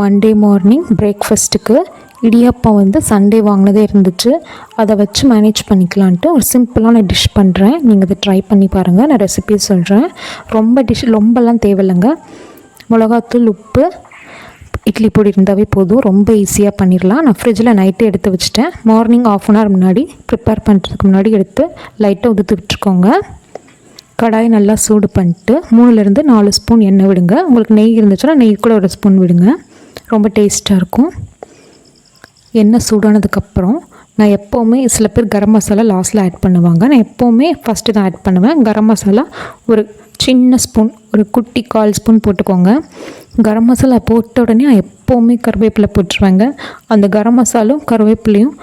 Monday morning பிரேக்ஃபஸ்ட்டுக்கு idiyappam வந்து Sunday வாங்கினதே இருந்துச்சு. அதை வச்சு மேனேஜ் பண்ணிக்கலான்ட்டு ஒரு சிம்பிளான டிஷ் பண்ணுறேன் நீங்கள் இதை ட்ரை பண்ணி பாருங்கள் நான் ரெசிபி சொல்கிறேன் ரொம்ப டிஷ் ரொம்பலாம் தேவையில்லைங்க. மிளகாத்தூள் உப்பு இட்லி பொடி இருந்தாவே போதும். ரொம்ப ஈஸியாக பண்ணிடலாம். நான் ஃப்ரிட்ஜில் நைட்டே எடுத்து வச்சுட்டேன். மார்னிங் ஆஃப் அன் ஹவர் முன்னாடி ப்ரிப்பேர் பண்ணுறதுக்கு முன்னாடி எடுத்து லைட்டாக உதுத்து விட்டுருக்கோங்க. கடாய் நல்லா சூடு பண்ணிட்டு மூணுலேருந்து நாலு ஸ்பூன் எண்ணெய் விடுங்க. உங்களுக்கு நெய் இருந்துச்சுன்னா நெய் கூட ஒரு ஸ்பூன் விடுங்க. ரொம்ப டேஸ்ட்டாக இருக்கும். எண்ணெய் சூடானதுக்கப்புறம் நான் எப்போவுமே சில பேர் கரம் மசாலா லாஸ்ட்டில் ஆட் பண்ணுவாங்க. நான் எப்போவுமே ஃபஸ்ட்டு தான் ஆட் பண்ணுவேன். கரம் மசாலா ஒரு சின்ன ஸ்பூன் ஒரு குட்டி கால் ஸ்பூன் போட்டுக்கோங்க. கரம் மசாலா போட்ட உடனே நான் எப்போவுமே கருவேப்பிலை போட்டுருவேங்க. அந்த கரம் மசாலும் கருவேப்பிலையும்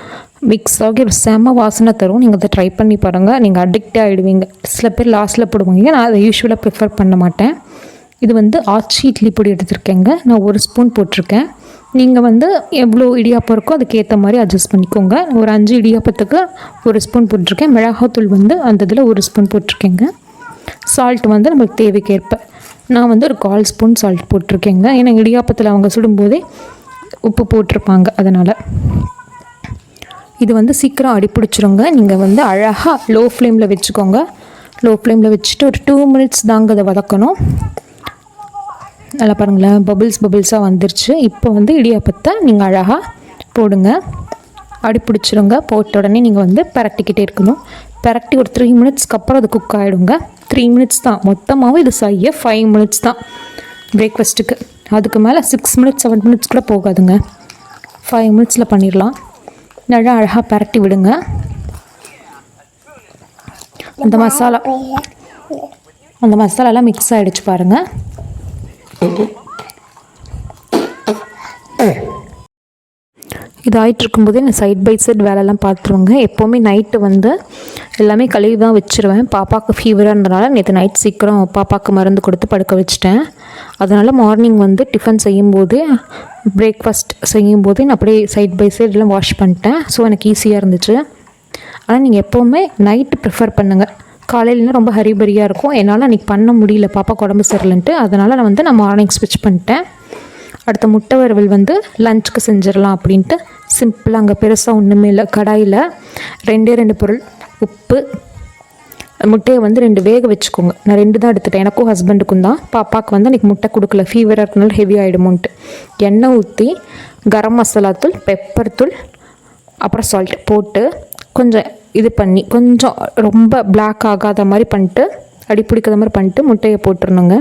மிக்ஸ் ஆகி ஒரு செம வாசனை தரும். நீங்கள் அதை ட்ரை பண்ணி பாருங்கள் நீங்கள் அடிக்டே ஆகிடுவீங்க சில பேர் லாஸ்ட்டில் போடுவாங்க. நான் அதை யூஸ்வலாக ப்ரிஃபர் பண்ண மாட்டேன். இது வந்து ஆச்சி இட்லி பொடி எடுத்திருக்கேங்க. நான் ஒரு ஸ்பூன் போட்டிருக்கேன். நீங்கள் வந்து எவ்வளோ இடியாப்பம் இருக்கோ அதுக்கேற்ற மாதிரி அட்ஜஸ்ட் பண்ணிக்கோங்க. ஒரு அஞ்சு இடியாப்பத்துக்கு ஒரு ஸ்பூன் போட்டிருக்கேன். மிளகாத்தூள் வந்து அந்த இதில் ஒரு ஸ்பூன் போட்டிருக்கேங்க. சால்ட் வந்து நம்மளுக்கு தேவைக்கேற்ப. நான் வந்து ஒரு கால் ஸ்பூன் சால்ட் போட்டிருக்கேங்க. ஏன்னா இடியாப்பத்தில் அவங்க சுடும்போதே உப்பு போட்டிருப்பாங்க. அதனால் இது வந்து சீக்கிரம் அடிப்பிடிச்சிருங்க. நீங்கள் வந்து அழகாக லோ ஃப்ளேமில் வச்சுக்கோங்க லோ ஃப்ளேமில் வச்சுட்டு ஒரு டூ மினிட்ஸ் தாங்க அதை வதக்கணும். நல்லா பாருங்களேன். பபுள்ஸ் பபுள்ஸாக வந்துருச்சு. இப்போ வந்து இடியாப்பத்தை நீங்கள் அழகாக போடுங்க. அடி பிடிச்சிருங்க. போட்ட உடனே நீங்கள் வந்து பரட்டிக்கிட்டே இருக்கணும். பரட்டி ஒரு த்ரீ மினிட்ஸ்க்கு அப்புறம் அது குக் ஆகிடுங்க த்ரீ மினிட்ஸ் தான். மொத்தமாகவும் இது செய்ய ஃபைவ் மினிட்ஸ் தான். பிரேக்ஃபாஸ்ட்டுக்கு அதுக்கு மேலே சிக்ஸ் மினிட்ஸ் செவன் மினிட்ஸ் கூட போகாதுங்க. ஃபைவ் மினிட்ஸில் பண்ணிடலாம். நல்லா அழகாக பரட்டி விடுங்க. அந்த மசாலா அந்த மசாலாலாம் மிக்ஸ் ஆகிடுச்சு பாருங்கள் இது ஆகிட்டு இருக்கும்போதே நான் சைட் பை சைட் வேலைலாம் பார்த்துருவேங்க. எப்போவுமே நைட்டு வந்து எல்லாமே கழுவி தான் வச்சுருவேன். பாப்பாவுக்கு ஃபீவராக ஃபீவராகிறதுனால நேற்று நைட் சீக்கிரம் பாப்பாவுக்கு மருந்து கொடுத்து படுக்க வச்சுட்டேன். அதனால் மார்னிங் வந்து டிஃபன் செய்யும்போது பிரேக்ஃபாஸ்ட் செய்யும்போது நான் அப்படியே சைட் பை சைட் எல்லாம் வாஷ் பண்ணிட்டேன். ஸோ எனக்கு ஈஸியாக இருந்துச்சு. ஆனால் நீங்கள் எப்போவுமே நைட்டு ப்ரிஃபர் பண்ணுங்கள் காலையிலனா ரொம்ப ஹரிபரியாக இருக்கும். என்னால் அன்றைக்கி பண்ண முடியல. பாப்பா உடம்பு சரியில்லைன்ட்டு. அதனால் நான் வந்து நான் மார்னிங் ஸ்விட்ச் பண்ணிட்டேன். அடுத்த முட்டை வறுவல் வந்து லஞ்சுக்கு செஞ்சிடலாம் அப்படின்ட்டு சிம்பிளாக அங்கே பெருசாக ஒன்றுமே இல்லை. கடாயில் ரெண்டே ரெண்டு பொருள். உப்பு முட்டையை வந்து ரெண்டு வேக வச்சுக்கோங்க. நான் ரெண்டு தான் எடுத்துட்டேன். எனக்கும் ஹஸ்பண்டுக்கும் தான். பாப்பாவுக்கு வந்து அன்றைக்கி முட்டை கொடுக்கல. ஃபீவராக இருக்கனால ஹெவி ஆகிடுமோன்ட்டு எண்ணெய் ஊற்றி கரம் மசாலா தூள் பெப்பர் தூள் அப்புறம் சால்ட் போட்டு கொஞ்சம் இது பண்ணி கொஞ்சம் ரொம்ப பிளாக் ஆகாத மாதிரி பண்ணிட்டு அடி பிடிக்காத மாதிரி பண்ணிட்டு முட்டையை போட்டுருணுங்க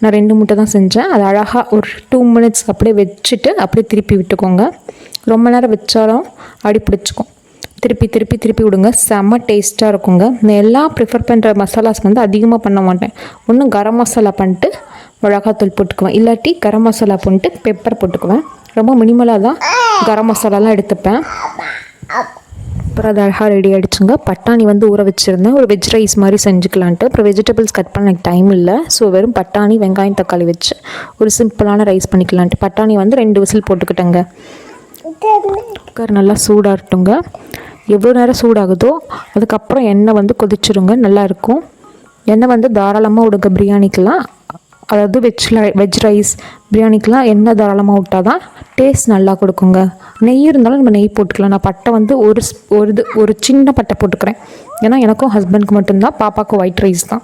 நான் ரெண்டு முட்டை தான் செஞ்சேன். அது அழகாக ஒரு டூ மினிட்ஸ் அப்படியே வச்சுட்டு அப்படியே திருப்பி விட்டுக்கோங்க. ரொம்ப நேரம் வச்சாலும் அடி பிடிச்சிக்கும். திருப்பி திருப்பி திருப்பி விடுங்க. செம்ம டேஸ்ட்டாக இருக்குங்க. நான் எல்லாம் ப்ரிஃபர் பண்ணுற மசாலாஸ் வந்து அதிகமாக பண்ண மாட்டேன். ஒன்று கரம் மசாலா பண்ணிட்டு மிளகாத்தூள் போட்டுக்குவேன். இல்லாட்டி கரம் மசாலா பண்ணிட்டு பெப்பர் போட்டுக்குவேன். ரொம்ப மினிமலாக தான் கரம் மசாலாலாம் எடுத்துப்பேன். அப்புறம் அது அழகாக ரெடி ஆகிடுச்சுங்க பட்டாணி வந்து ஊற வச்சுருந்தேன். ஒரு வெஜ் ரைஸ் மாதிரி செஞ்சுக்கலான்ட்டு. அப்புறம் வெஜிடபிள்ஸ் கட் பண்ண எனக்கு டைம் இல்லை. ஸோ வெறும் பட்டாணி வெங்காயம் தக்காளி வச்சு ஒரு சிம்பிளான ரைஸ் பண்ணிக்கலான்ட்டு. பட்டாணி வந்து ரெண்டு விசில் போட்டுக்கிட்டேங்க. குக்கர் நல்லா சூடாகட்டுங்க. எவ்வளோ நேரம் சூடாகுதோ அதுக்கப்புறம் எண்ணெய் வந்து கொதிச்சிருங்க. நல்லாயிருக்கும் எண்ணெய் வந்து தாராளமாக விடுங்க பிரியாணிக்கெலாம் அதாவது வெஜ் வெஜ் ரைஸ் பிரியாணிக்கெலாம் எண்ணெய் தாராளமாக விட்டால் தான் டேஸ்ட் நல்லா கொடுக்குங்க. நெய் இருந்தாலும் நம்ம நெய் போட்டுக்கலாம். நான் பட்டை வந்து ஒரு ஸ்- ஒரு இது ஒரு சின்ன பட்டை போட்டுக்கிறேன். ஏன்னா எனக்கும் ஹஸ்பண்டுக்கு மட்டும்தான் பாப்பாவுக்கு ஒயிட் ரைஸ் தான்.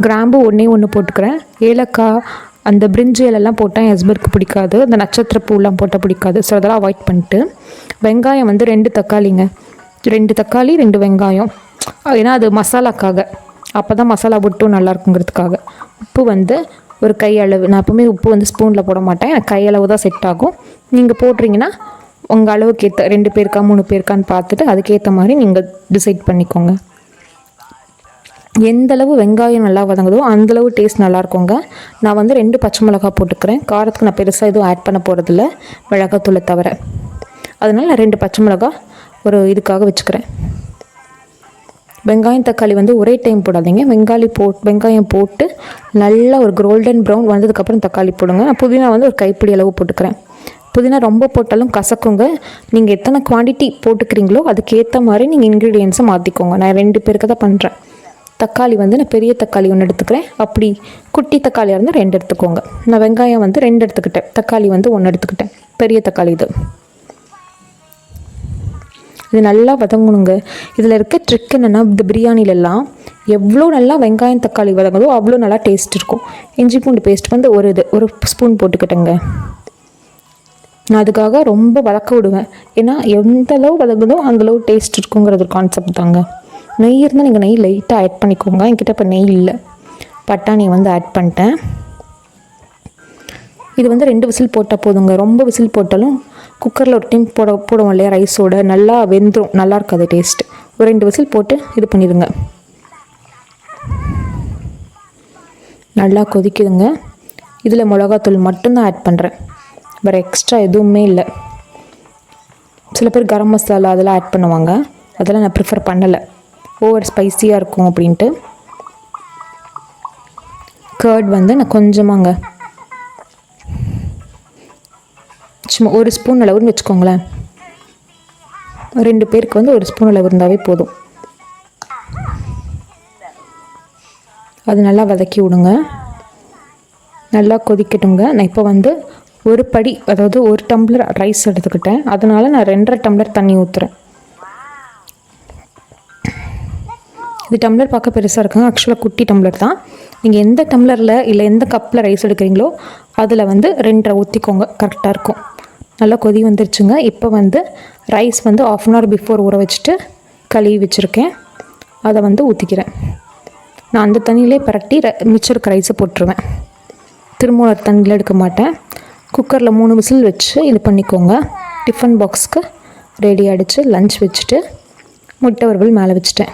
கிராம்பு ஒன்றே ஒன்று போட்டுக்கிறேன். ஏலக்காய் அந்த பிரிஞ்சு இலெல்லாம் போட்டால் என் ஹஸ்பண்டுக்கு பிடிக்காது. அந்த நட்சத்திர பூலாம் போட்டால் பிடிக்காது. ஸோ அதெல்லாம் அவாய்ட் பண்ணிட்டு வெங்காயம் வந்து ரெண்டு தக்காளிங்க. ரெண்டு தக்காளி ரெண்டு வெங்காயம். ஏன்னா அது மசாலாக்காக. அப்போ தான் மசாலா போட்டும் நல்லா இருக்குங்கிறதுக்காக உப்பு வந்து ஒரு கையளவு நான் எப்பவுமே உப்பு வந்து ஸ்பூனில் போட மாட்டேன். எனக்கு கையளவு தான் செட் ஆகும். நீங்கள் போடுறீங்கன்னா உங்கள் அளவுக்கு ஏற்ற ரெண்டு பேருக்கா மூணு பேருக்கான்னு பார்த்துட்டு அதுக்கேற்ற மாதிரி நீங்கள் டிசைட் பண்ணிக்கோங்க. எந்தளவு வெங்காயம் நல்லா வதங்குதோ அந்த அளவு டேஸ்ட் நல்லாயிருக்குங்க நான் வந்து ரெண்டு பச்சை மிளகா போட்டுக்கிறேன். காரத்துக்கு நான் பெருசாக எதுவும் ஆட் பண்ண போகிறதில்ல மிளகாத்தூளை தவிர. அதனால் நான் ரெண்டு பச்சை மிளகா ஒரு இதுக்காக வச்சுக்கிறேன். வெங்காயம் தக்காளி வந்து ஒரே டைம் போடாதீங்க. வெங்காயம் போ வெங்காயம் போட்டு நல்லா ஒரு கோல்டன் ப்ரௌன் வந்ததுக்கப்புறம் தக்காளி போடுங்க. நான் புதினா வந்து ஒரு கைப்பிடி அளவு போட்டுக்கிறேன். புதினா ரொம்ப போட்டாலும் கசக்குங்க. நீங்கள் எத்தனை குவாண்டிட்டி போட்டுக்கிறீங்களோ அதுக்கேற்ற மாதிரி நீங்கள் இன்க்ரீடியன்ஸை மாற்றிக்கோங்க நான் ரெண்டு பேருக்கு தான் பண்ணுறேன் தக்காளி வந்து நான் பெரிய தக்காளி ஒன்று எடுத்துக்கிறேன். அப்படி குட்டி தக்காளியாக இருந்தால் ரெண்டு எடுத்துக்கோங்க. நான் வெங்காயம் வந்து ரெண்டு எடுத்துக்கிட்டேன். தக்காளி வந்து ஒன்று எடுத்துக்கிட்டேன். பெரிய தக்காளி இது. இது நல்லா வதங்கணுங்க. இதில் இருக்க ட்ரிக் என்னென்னா இந்த பிரியாணிலெல்லாம் எவ்வளோ நல்லா வெங்காயம் தக்காளி வதங்குதோ அவ்வளோ நல்லா டேஸ்ட் இருக்கும். இஞ்சி பூண்டு பேஸ்ட் வந்து ஒரு இது ஒரு ஸ்பூன் போட்டுக்கிட்டேங்க. நான் அதுக்காக ரொம்ப வதக்க விடுவேன். ஏன்னா எந்த அளவு வதங்குதோ அந்தளவு டேஸ்ட் இருக்குங்கிறது ஒரு கான்செப்ட் தாங்க. நெய் இருந்தால் நீங்கள் நெய் லைட்டாக ஆட் பண்ணிக்கோங்க. என்கிட்ட இப்போ நெய் இல்லை. பட்டாணி வந்து ஆட் பண்ணிட்டேன். இது வந்து ரெண்டு விசில் போட்டால் போதுங்க. ரொம்ப விசில் போட்டாலும் குக்கரில் ஒரு டைம் போட போடுவோம் இல்லையா ரைஸோட. நல்லா வெந்துடும் நல்லா இருக்காது டேஸ்ட் ஒரு ரெண்டு விசில் போட்டு இது பண்ணிடுங்க. நல்லா கொதிக்குதுங்க. இதில் மிளகாத்தூள் மட்டும்தான் ஆட் பண்ணுறேன் வேறு எக்ஸ்ட்ரா எதுவுமே இல்லை. சில பேர் கரம் மசாலா அதெல்லாம் ஆட் பண்ணுவாங்க. அதெல்லாம் நான் ப்ரிஃபர் பண்ணலை. ஓவர் ஸ்பைசியாக இருக்கும் அப்படின்ட்டு. கர்ட் வந்து நான் கொஞ்சமாங்க சும்மா ஒரு ஸ்பூன் அளவுன்னு வச்சுக்கோங்களேன். ரெண்டு பேருக்கு வந்து ஒரு ஸ்பூன் அளவு இருந்தாவே போதும். அது நல்லா வதக்கி விடுங்க. நல்லா கொதிக்கட்டுங்க நான் இப்போ வந்து ஒரு படி அதாவது ஒரு டம்ளர் ரைஸ் எடுத்துக்கிட்டேன். அதனால் நான் ரெண்டரை டம்ளர் தண்ணி ஊற்றுறேன் இது டம்ளர் பார்க்க பெருசாக இருக்குங்க. ஆக்சுவலாக குட்டி டம்ளர் தான். நீங்கள் எந்த டம்ளரில் இல்லை எந்த கப்பில் ரைஸ் எடுக்கிறீங்களோ அதில் வந்து ரெண்டரை ஊற்றிக்கோங்க கரெக்டாக இருக்கும். நல்லா கொதி வந்துருச்சுங்க. இப்போ வந்து ரைஸ் வந்து ஆஃப் அன் ஹவர் பிஃபோர் ஊற வச்சுட்டு கழுவி வச்சுருக்கேன். அதை வந்து ஊற்றிக்கிறேன் நான் அந்த தண்ணியிலே பரட்டி ர மிச்சம் இருக்க ரைஸை போட்டுருவேன். திரும்ப ஒரு தண்ணியில் எடுக்க மாட்டேன். குக்கரில் மூணு விசில் வச்சு இது பண்ணிக்கோங்க. டிஃபன் பாக்ஸ்க்கு ரெடி ஆகிடுச்சு லஞ்ச் வச்சுட்டு முட்டை வறுவல் மேலே வச்சுட்டேன்.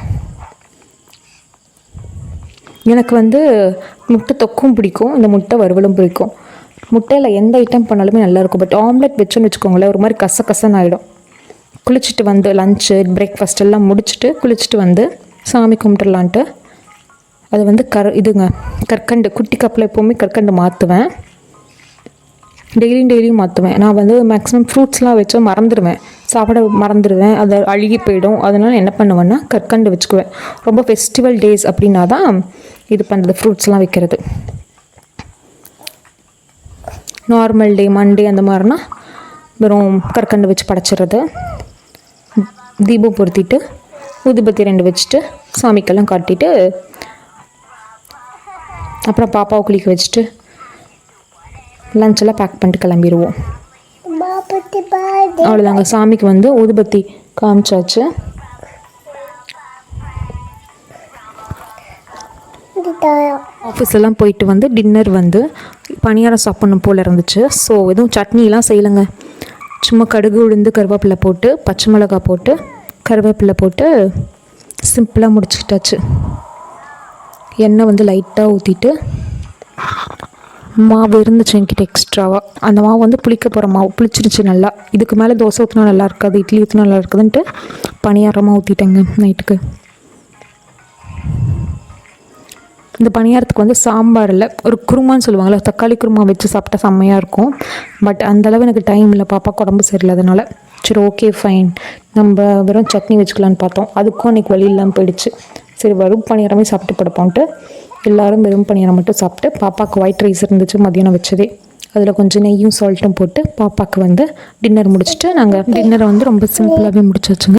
எனக்கு வந்து முட்டை தொக்கும் பிடிக்கும். இந்த முட்டை வறுவலும் பிடிக்கும். முட்டையில் எந்த ஐட்டம் பண்ணாலுமே நல்லாயிருக்கும் பட் ஆம்லெட் வச்சோன்னு வச்சுக்கோங்களேன் ஒரு மாதிரி கச கசன்னு ஆகிடும் குளிச்சுட்டு வந்து லஞ்சு பிரேக்ஃபாஸ்ட் எல்லாம் முடிச்சுட்டு குளிச்சுட்டு வந்து சாமி கும்பிட்டுடலான்ட்டு. அது வந்து கர் இதுங்க கற்கண்டு குட்டி கப்பில் எப்போவுமே கற்கண்டு மாற்றுவேன் டெய்லியும் டெய்லியும் மாற்றுவேன் நான் வந்து மேக்ஸிமம் ஃப்ரூட்ஸ்லாம் வச்சு மறந்துடுவேன் சாப்பிட மறந்துடுவேன் அது அழுகி போயிடும். அதனால் என்ன பண்ணுவேன்னா கற்கண்டு வச்சுக்குவேன். ரொம்ப ஃபெஸ்டிவல் டேஸ் அப்படின்னா தான் இது பண்ணுறது ஃப்ரூட்ஸ்லாம் வைக்கிறது. நார்மல் டே மண்டே அந்த மாதிரினா வெறும் கற்கண்டு வச்சு படைச்சிடுறது. தீபம் பொருத்திட்டு ஊதுபத்தி ரெண்டு வச்சுட்டு சாமிக்கெல்லாம் காட்டிட்டு அப்புறம் பாப்பாவை குளிக்க வச்சுட்டு லஞ்செல்லாம் பேக் பண்ணிட்டு கிளம்பிடுவோம் அவ்வளோதாங்க சாமிக்கு வந்து ஊதுபத்தி காமிச்சாச்சு. ஆஃபீஸ் எல்லாம் போயிட்டு வந்து டின்னர் வந்து பணியாரம் சாப்பிடணும் போல் இருந்துச்சு. ஸோ எதுவும் சட்னிலாம் செய்யலைங்க. சும்மா கடுகு உளுந்து கருவேப்பிலை போட்டு பச்சை மிளகா போட்டு கருவேப்பிலை போட்டு சிம்பிளாக முடிச்சுக்கிட்டாச்சு. எண்ணெய் வந்து லைட்டாக ஊற்றிட்டு மாவு இருந்துச்சு என்கிட்ட எக்ஸ்ட்ராவாக அந்த மாவு வந்து புளிக்க போகிற மாவு புளிச்சிருச்சு நல்லா. இதுக்கு மேலே தோசை ஊற்றினா நல்லா இருக்காது இட்லி ஊற்றினா நல்லா இருக்குதுன்ட்டு பணியாரமாக ஊற்றிட்டேங்க நைட்டுக்கு. இந்த பணியாரத்துக்கு வந்து சாம்பாரில் ஒரு குருமான்னு சொல்லுவாங்கள்ல தக்காளி குருமா வச்சு சாப்பிட்டா செம்மையாக இருக்கும். பட் அந்தளவு எனக்கு டைம் இல்லை. பாப்பா உடம்பு சரியில்லாதனால சரி ஓகே ஃபைன் நம்ம வெறும் சட்னி வச்சுக்கலான்னு பார்த்தோம். அதுக்கும் அன்றைக்கி வழி இல்லாமல் போயிடுச்சு. சரி வரும் பணியாரமே சாப்பிட்டு படுப்போன்ட்டு எல்லாரும் வெறும் பணியாரம் மட்டும் சாப்பிட்டு பாப்பாவுக்கு ஒயிட் ரைஸ் இருந்துச்சு மதியானம் வச்சதே. அதில் கொஞ்சம் நெய்யும் சால்ட்டும் போட்டு பாப்பாவுக்கு வந்து டின்னர் முடிச்சுட்டு நாங்கள் டின்னரை வந்து ரொம்ப சிம்பிளாகவே முடிச்சாச்சுங்க.